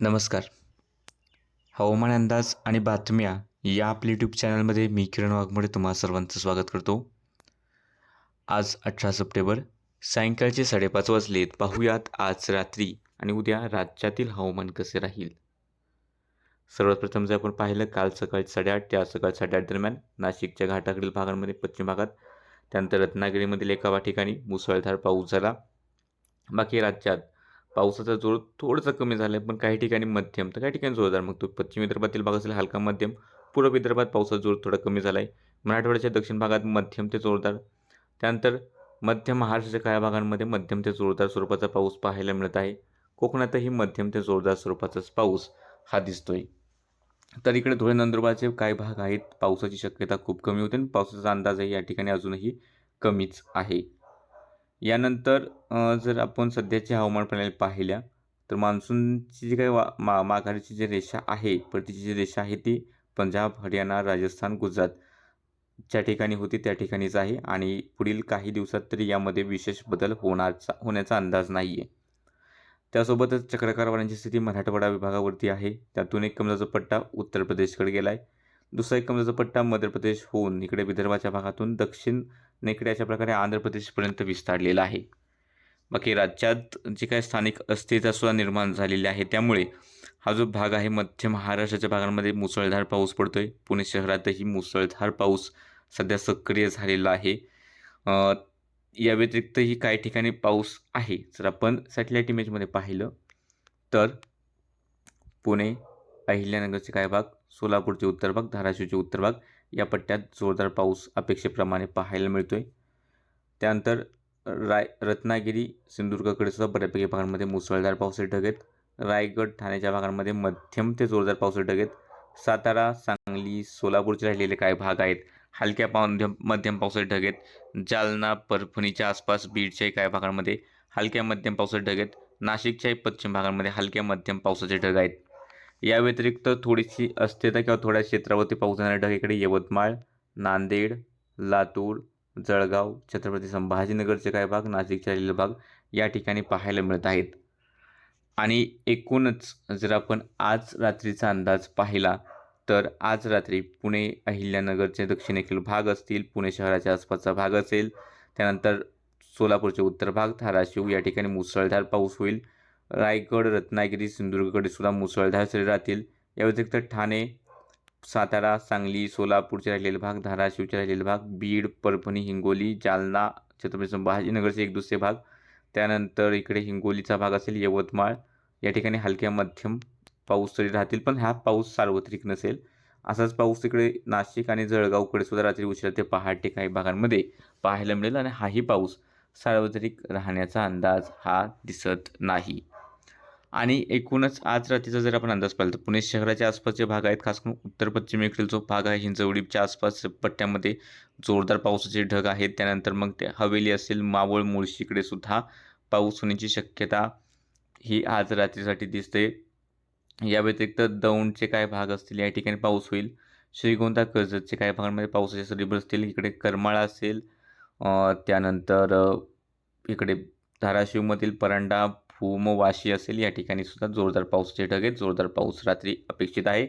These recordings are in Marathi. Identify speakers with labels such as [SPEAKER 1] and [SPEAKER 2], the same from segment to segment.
[SPEAKER 1] नमस्कार. हवामान अंदाज आणि बातम्या या आपल्या यूट्यूब चॅनलमध्ये मी किरण वाघमोडे तुम्हा सर्वांचं स्वागत करतो. आज अठरा सप्टेंबर सायंकाळचे साडेपाच वाजलेत. पाहूयात आज रात्री आणि उद्या राज्यातील हवामान कसे राहील? सर्वात प्रथम जर आपण पाहिलं काल सकाळी साडेआठ ते आज सकाळी साडेआठ दरम्यान नाशिकच्या घाटाकडील भागांमध्ये पश्चिम भागात त्यानंतर रत्नागिरीमधील एका ठिकाणी मुसळधार पाऊस झाला. बाकी राज्यात पावसाचा जोर थोडंसं कमी झाला आहे पण काही ठिकाणी मध्यम. तर काही ठिकाणी जोरदार. मग तो पश्चिम विदर्भातील भाग असेल हलका मध्यम. पूर्व विदर्भात पावसाचा जोर थोडा कमी झाला आहे मराठवाड्याच्या दक्षिण भागात मध्यम ते जोरदार. त्यानंतर मध्य महाराष्ट्राच्या काही भागांमध्ये मध्यम ते जोरदार स्वरूपाचा पाऊस पाहायला मिळत आहे. कोकणातही मध्यम ते जोरदार स्वरूपाचाच पाऊस हा दिसतोय. तर इकडे धुळे नंदुरबारचे काही भाग आहेत. पावसाची शक्यता खूप कमी होते आणि पावसाचा अंदाजही या ठिकाणी अजूनही कमीच आहे. यानंतर जर आपण सध्याची हवामान प्रणाली पाहिल्या तर मान्सूनची जी काही वा मा माघारीची जी रेषा आहे परतीची जी रेषा आहे ती पंजाब हरियाणा राजस्थान गुजरात ज्या ठिकाणी होती त्या ठिकाणीच आहे. आणि पुढील काही दिवसात तरी यामध्ये विशेष बदल होणारचा होण्याचा अंदाज नाही आहे त्यासोबतच चक्रकारवाऱ्यांची स्थिती मराठवाडा विभागावरती आहे. त्यातून एक कमलाचा पट्टा उत्तर प्रदेशकडे गेला आहे दुसरा एक कमलाचा पट्टा मध्य प्रदेश होऊन इकडे विदर्भाच्या भागातून दक्षिण नेकडे अशा प्रकारे आंध्र प्रदेशपर्यंत विस्तारलेला आहे. बाकी राज्यात जे काही स्थानिक अस्थिरतासुद्धा निर्माण झालेली आहे त्यामुळे हा जो भाग आहे मध्य महाराष्ट्राच्या भागांमध्ये मुसळधार पाऊस पडतो आहे पुणे शहरातही मुसळधार पाऊस सध्या सक्रिय झालेला आहे. या व्यतिरिक्तही काही ठिकाणी पाऊस आहे. जर आपण सॅटेलाईट इमेजमध्ये पाहिलं तर पुणे अहिल्यानगरचे काही भाग सोलापूरचे उत्तर भाग धाराशिवचे उत्तर भाग या पट्ट्यात जोरदार पाऊस अपेक्षेप्रमाणे पाहायला मिळतो आहे त्यानंतर राय रत्नागिरी सिंधुदुर्गकडे सुद्धा बऱ्यापैकी भागांमध्ये मुसळधार पावसाचे ढग आहेत. रायगड ठाण्याच्या भागांमध्ये मध्यम ते जोरदार पावसाचे ढग आहेत. सातारा सांगली सोलापूरचे राहिलेले काही भाग आहेत. हलक्या मध्यम मध्यम पावसाचे ढग आहेत. जालना परभणीच्या आसपास बीडच्याही काही भागांमध्ये हलक्या मध्यम पावसाचे ढग आहेत. नाशिकच्याही पश्चिम भागांमध्ये हलक्या मध्यम पावसाचे ढग आहेत. या व्यतिरिक्त थोडीशी अस्थिरता किंवा थोड्या क्षेत्रावरती पाऊस जाणाऱ्या ढगेकडे यवतमाळ नांदेड लातूर जळगाव छत्रपती संभाजीनगरचे काही भाग नाशिकचे राहिलेले भाग या ठिकाणी पाहायला मिळत आहेत. आणि एकूणच जर आपण आज रात्रीचा अंदाज पाहिला तर आज रात्री पुणे अहिल्यानगरचे दक्षिणेकडील भाग असतील पुणे शहराच्या आसपासचा भाग असेल त्यानंतर सोलापूरचे उत्तर भाग धाराशिव या ठिकाणी मुसळधार पाऊस होईल. रायगड रत्नागिरी सिंधुदुर्गकडे सुद्धा मुसळधार सरी राहतील या व्यतिरिक्त ठाणे सातारा सांगली सोलापूरचे राहिलेले भाग धाराशिवचे राहिलेले भाग बीड परभणी हिंगोली जालना छत्रपती संभाजीनगरचे एक दुसरे भाग. त्यानंतर इकडे हिंगोलीचा भाग असेल यवतमाळ. या ठिकाणी हलक्या मध्यम पाऊस तरी राहतील पण हा पाऊस सार्वत्रिक नसेल. असाच पाऊस तिकडे नाशिक आणि जळगावकडे सुद्धा रात्री उशिरा ते पहाटे काही भागांमध्ये पाहायला मिळेल आणि हाही पाऊस सार्वत्रिक राहण्याचा अंदाज हा दिसत नाही. आणि एकूणच आज रात्रीचा जर आपण अंदाज पाहिला तर पुणे शहराच्या आसपासचे भाग आहेत खास करून उत्तर पश्चिमेकडील जो भाग आहे हिंजवडीच्या आसपास पट्ट्यामध्ये जोरदार पावसाचे ढग आहेत. त्यानंतर मग ते हवेली असेल मावळ मुळशीकडे सुद्धा पाऊस होण्याची शक्यता ही आज रात्रीसाठी दिसते. या व्यतिरिक्त दौंडचे काय भाग असतील या ठिकाणी पाऊस होईल. श्रीगोंदा कर्जतचे काही भागांमध्ये पावसाचे सरी बसतील इकडे करमाळा असेल. त्यानंतर इकडे धाराशिवमधील परांडा भूम वाशी असेल या ठिकाणी सुद्धा जोरदार पाऊसचे ढग आहेत जोरदार पाऊस रात्री अपेक्षित आहे.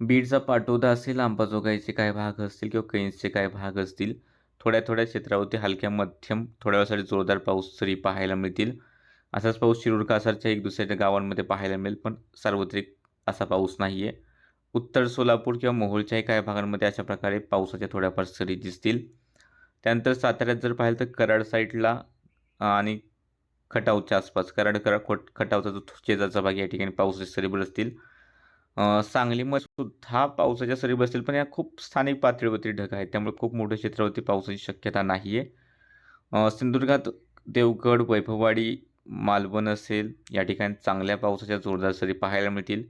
[SPEAKER 1] बीडचा पाटोदा असेल अंबाजोगाईचे काय भाग असतील किंवा कैंसचे काय भाग असतील थोड्या थोड्या क्षेत्रावरती हलक्या मध्यम थोड्या वेळासाठी जोरदार पाऊस तरी पाहायला मिळतील. असाच पाऊस शिरूर कासारच्या एक दुसऱ्या गावांमध्ये पाहायला मिळेल पण सार्वत्रिक असा पाऊस नाही आहे उत्तर सोलापूर किंवा मोहोळच्याही काही भागांमध्ये अशा प्रकारे पावसाच्या थोड्याफार सरी दिसतील. त्यानंतर साताऱ्यात जर पाहिलं तर कराड साईडला आणि खटावच्या आसपास. कराड करा खोट खटावचा जो शेजारचा भाग या ठिकाणी पावसाच्या सरी बसतील सांगलीमध्ये सुद्धा पावसाच्या सरी बसतील पण या खूप स्थानिक पातळीवरती ढग आहेत. त्यामुळे खूप मोठ्या क्षेत्रावरती पावसाची शक्यता नाही आहे सिंधुदुर्गात देवगड वैभववाडी मालवण असेल या ठिकाणी चांगल्या पावसाच्या जोरदार सरी पाहायला मिळतील.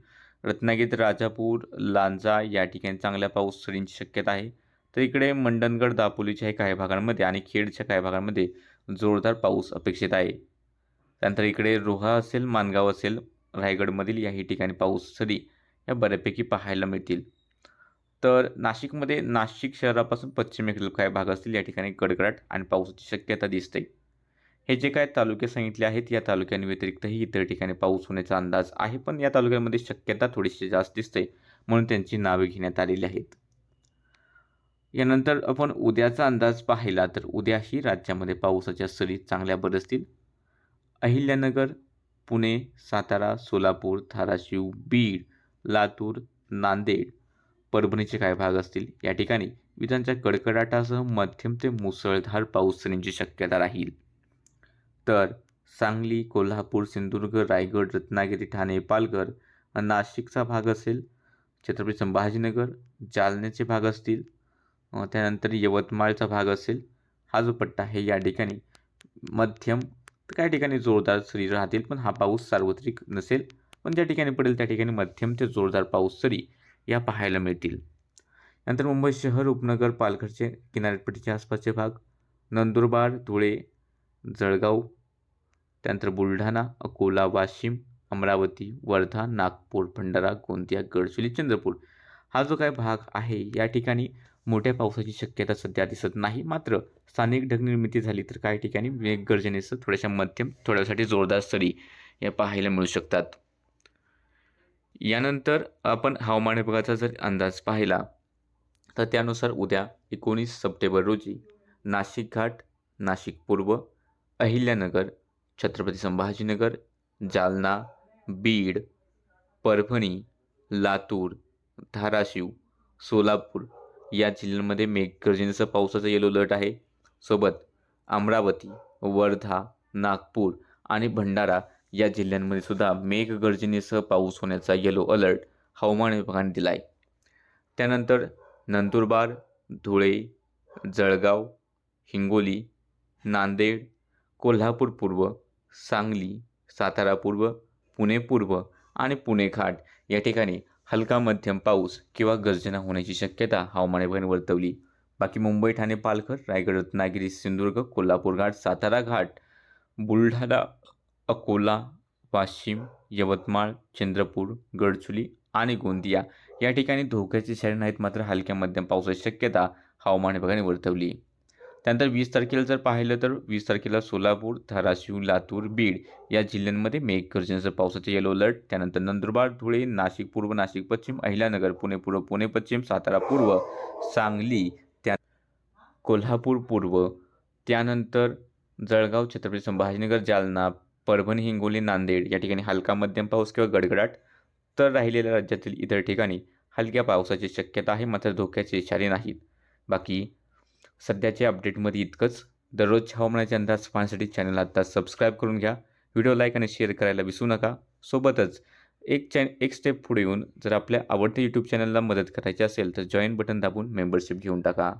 [SPEAKER 1] रत्नागिरीत राजापूर लांजा या ठिकाणी चांगल्या पाऊस सरींची शक्यता आहे. तर इकडे मंडणगड दापोलीच्या काही भागांमध्ये आणि खेडच्या काही भागांमध्ये जोरदार पाऊस अपेक्षित आहे. त्यानंतर इकडे रोहा असेल मानगाव असेल रायगडमधील याही ठिकाणी पाऊस सरी या बऱ्यापैकी पाहायला मिळतील. तर नाशिकमध्ये नाशिक शहरापासून पश्चिमेकडील काही भाग असतील या ठिकाणी कडकडाट आणि पावसाची शक्यता दिसते. हे जे काय तालुके सांगितले आहेत या तालुक्यांव्यतिरिक्तही इतर ठिकाणी पाऊस होण्याचा अंदाज आहे पण या तालुक्यांमध्ये शक्यता थोडीशी जास्त दिसते म्हणून त्यांची नावे घेण्यात आलेली आहेत. यानंतर आपण उद्याचा अंदाज पाहिला तर उद्याही राज्यामध्ये पावसाच्या सरी चांगल्या बरसतील. अहिल्यानगर पुणे सातारा सोलापूर धाराशिव बीड लातूर नांदेड परभणीचे काही भाग असतील. या ठिकाणी विजांच्या कडकडाटासह मध्यम ते मुसळधार पाऊस सरींची शक्यता राहील. तर सांगली कोल्हापूर सिंधुदुर्ग रायगड रत्नागिरी ठाणे पालघर नाशिकचा भाग असेल. छत्रपती संभाजीनगर जालन्याचे भाग असतील. त्यानंतर यवतमाळचा भाग असेल. हा जो पट्टा आहे या ठिकाणी मध्यम तर काही ठिकाणी जोरदार सरी राहतील पण हा पाऊस सार्वत्रिक नसेल. पण ज्या ठिकाणी पडेल त्या ठिकाणी मध्यम ते जोरदार पाऊस सरी या पाहायला मिळतील. नंतर मुंबई शहर उपनगर पालघरचे किनारपट्टीच्या आसपासचे भाग नंदुरबार धुळे जळगाव त्यानंतर बुलढाणा अकोला वाशिम अमरावती वर्धा नागपूर भंडारा गोंदिया गडचिरोली चंद्रपूर हा जो काय भाग आहे या ठिकाणी मोठ्या पावसाची शक्यता सध्या दिसत नाही. मात्र स्थानिक ढगनिर्मिती झाली तर काही ठिकाणी मेघगर्जनेसह थोड्याशा मध्यम थोड्यासाठी जोरदार सरी या पाहायला मिळू शकतात. यानंतर आपण हवामान विभागाचा जर अंदाज पाहिला तर त्यानुसार उद्या एकोणीस सप्टेंबर रोजी नाशिक घाट नाशिक पूर्व अहिल्यानगर छत्रपती संभाजीनगर जालना बीड परभणी लातूर धाराशिव सोलापूर या जिल्ह्यांमध्ये मेघगर्जनेसह पावसाचा येलो अलर्ट आहे. सोबत अमरावती वर्धा नागपूर आणि भंडारा या जिल्ह्यांमध्ये सुद्धा मेघगर्जनेसह पाऊस होण्याचा येलो अलर्ट हवामान विभागाने दिला आहे त्यानंतर नंदुरबार धुळे जळगाव हिंगोली नांदेड कोल्हापूर पूर्व सांगली सातारा पूर्व पुणे पूर्व आणि पुणे घाट या ठिकाणी हलका मध्यम पाऊस किंवा गर्जना होण्याची शक्यता हवामान विभागाने वर्तवली. बाकी मुंबई ठाणे पालघर रायगड रत्नागिरी सिंधुदुर्ग कोल्हापूर घाट सातारा घाट बुलढाणा अकोला वाशिम यवतमाळ चंद्रपूर गडचुली आणि गोंदिया या ठिकाणी धोक्याचे इशारे नाहीत मात्र हलक्या मध्यम पावसाची शक्यता हवामान विभागाने वर्तवली. त्यानंतर वीस तारखेला जर पाहिलं तर वीस तारखेला सोलापूर धाराशिव लातूर बीड या जिल्ह्यांमध्ये मेघगर्जनेसह पावसाचे येलो अलर्ट त्यानंतर नंदुरबार धुळे नाशिक पूर्व नाशिक पश्चिम अहिल्यानगर पुणे पूर्व पुणे पश्चिम सातारा पूर्व सांगली त्या कोल्हापूर पूर्व. त्यानंतर जळगाव छत्रपती संभाजीनगर जालना परभणी हिंगोली नांदेड या ठिकाणी हलका मध्यम पाऊस किंवा गडगडाट तर राहिलेल्या राज्यातील इतर ठिकाणी हलक्या पावसाची शक्यता आहे. मात्र धोक्याचे इशारे नाहीत. बाकी सध्याच्या अपडेटमध्ये इतकंच. दररोजच्या हवामानाचे अंदाज पाहण्यासाठी चॅनल आता सबस्क्राईब करून घ्या. व्हिडिओ लाईक आणि शेअर करायला विसरू नका. सोबतच एक चॅन एक स्टेप पुढे येऊन जर आपल्या आवडत्या यूट्यूब चॅनलला मदत करायची असेल तर जॉईन बटन दाबून मेंबरशिप घेऊन टाका.